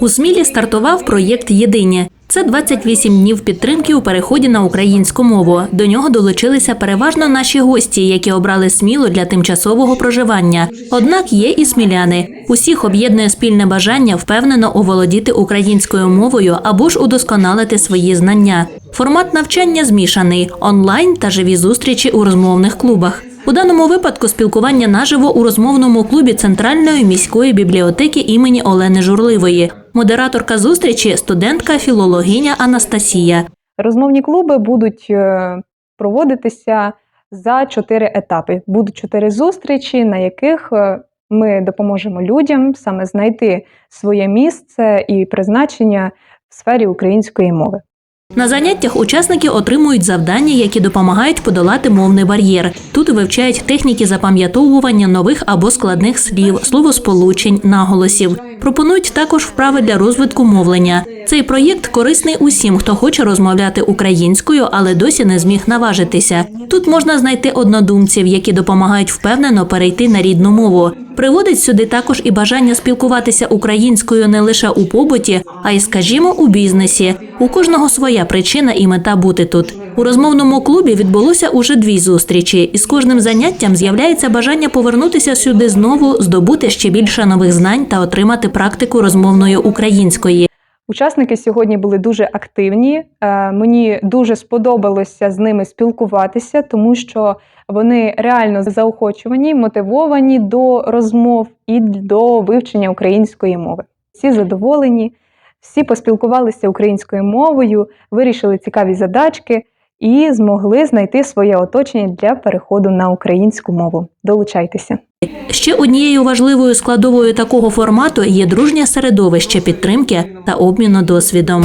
У Смілі стартував проєкт Єдині. Це 28 днів підтримки у переході на українську мову. До нього долучилися переважно наші гості, які обрали смілу для тимчасового проживання. Однак є і сміляни. Усіх об'єднує спільне бажання впевнено оволодіти українською мовою або ж удосконалити свої знання. Формат навчання змішаний онлайн та живі зустрічі у розмовних клубах. У даному випадку спілкування наживо у розмовному клубі Центральної міської бібліотеки імені Олени Журливої. Модераторка зустрічі студентка філологиня Анастасія. Розмовні клуби будуть е, проводитися за чотири етапи. Будуть чотири зустрічі, на яких е, ми допоможемо людям саме знайти своє місце і призначення в сфері української мови. На заняттях учасники отримують завдання, які допомагають подолати мовний бар'єр. Тут вивчають техніки запам'ятовування нових або складних слів, словосполучень, наголосів. Пропонують також вправи для розвитку мовлення. Цей проєкт корисний усім, хто хоче розмовляти українською, але досі не зміг наважитися. Тут можна знайти однодумців, які допомагають впевнено перейти на рідну мову. Приводить сюди також і бажання спілкуватися українською не лише у побуті, а й, скажімо, у бізнесі. У кожного своя причина і мета бути тут. У розмовному клубі відбулося уже дві зустрічі, і з кожним заняттям з'являється бажання повернутися сюди знову, здобути ще більше нових знань та отримати практику розмовної української. Учасники сьогодні були дуже активні. Е, Мені дуже сподобалося з ними спілкуватися, тому що вони реально заохочувані, мотивовані до розмов і до вивчення української мови. Всі задоволені, всі поспілкувалися українською мовою, вирішили цікаві задачки і змогли знайти своє оточення для переходу на українську мову. Долучайтеся! Ще однією важливою складовою такого формату є дружнє середовище підтримки та обміну досвідом.